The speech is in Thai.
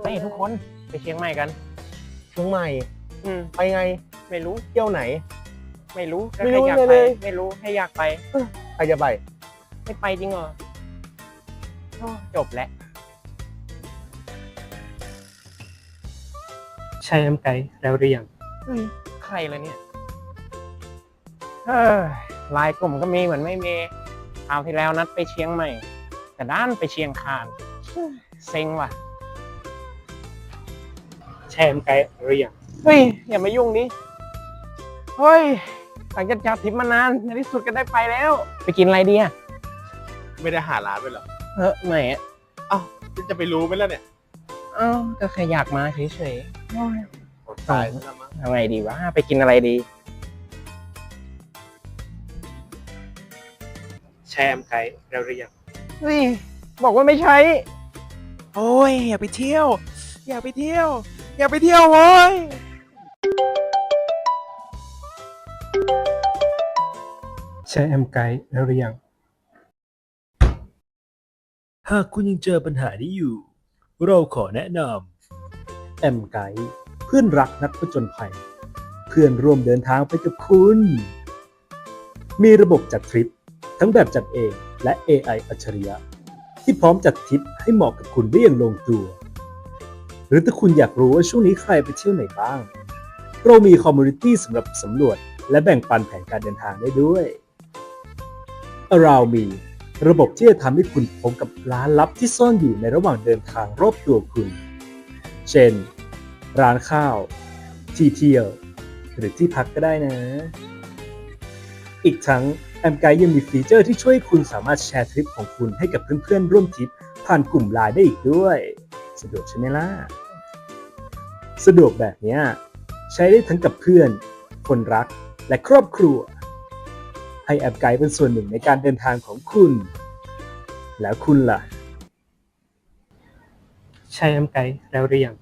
เฮ้ยทุกคนไปเชียงใหม่กันเชียงใหม่ อืมไปไงไม่รู้ เที่ยวไหน ไม่รู้ก็ไม่แค่รู้อยากเลยไปเลย ไม่รู้แค่อยากไปใครจะไป ไม่ไปจริงเหรอโอ้จบแล้วใช่น้ำไก่แล้วหรือยังเฮ้ยใครละเนี่ยเออไลายกลุ่มก็มีเหมือนไม่มีคราวที่แล้วนัดไปเชียงใหม่ แต่ด้านไปเชียงคานเซ็งว่ะ ใช่น้ำไก่หรือยังเฮ้ย อย่ามายุ่งดิเฮ้ยหลังจากจัดทริปมานานในที่สุดก็ได้ไปแล้ว ไปกินอะไรดีอะไม่ได้หาร้านไปหรอเออไหนอะจะไปรู้ไหมล่ะเนี่ยเอ้าก็แค่อยากมาเฉยๆโอ้ยอดตายซะแล้วมั้งทำไงดีวะไปกินอะไรดีใช่น้ำไก่แล้วหรือยังเฮ้ยบอกว่าไม่ใช่โอ้ยอยากไปเที่ยว อยากไปเที่ยว อยากไปเที่ยวโว้ยใช่น้ำไก่แล้วหรือยัง หากคุณยังเจอปัญหานี้อยู่ เราขอแนะนำแอมไกด์เพื่อนรักนักผจญภัย เพื่อนร่วมเดินทางไปกับคุณ มีระบบจัดทริป ทั้งแบบจัดเองและ AI อัจฉริยะ ที่พร้อมจัดทริปให้เหมาะกับคุณได้อย่างลงตัวห รือถ้าคุณอยากรู้ว่าช่วงนี้ใครไปเที่ยวไหนบ้าง เรามีคอมมูนิตี้สำหรับสำรวจ และแบ่งปันแผนการเดินทางได้ด้วย Around Me ระบบที่จะทำให้คุณพบกับร้านลับที่ซ่อนอยู่ในระหว่างเดินทางรอบตัวคุณ เช่น ร้านข้าว ที่เที่ยว หรือที่พักก็ได้นะ อีกทั้งแอมไกยังมีฟีเจอร์ที่ช่วยคุณสามารถแชร์ทริปของคุณให้กับเพื่อนๆร่วมทริปผ่านกลุ่มไลน์ได้อีกด้วย สะดวกใช่ไหมล่ะ สะดวกแบบนี้ใช้ได้ทั้งกับเพื่อน คนรักและครอบครัว ให้แอปไกด์เป็นส่วนหนึ่งในการเดินทางของคุณ แล้วคุณล่ะ ใช้แอปไกด์แล้วหรือยัง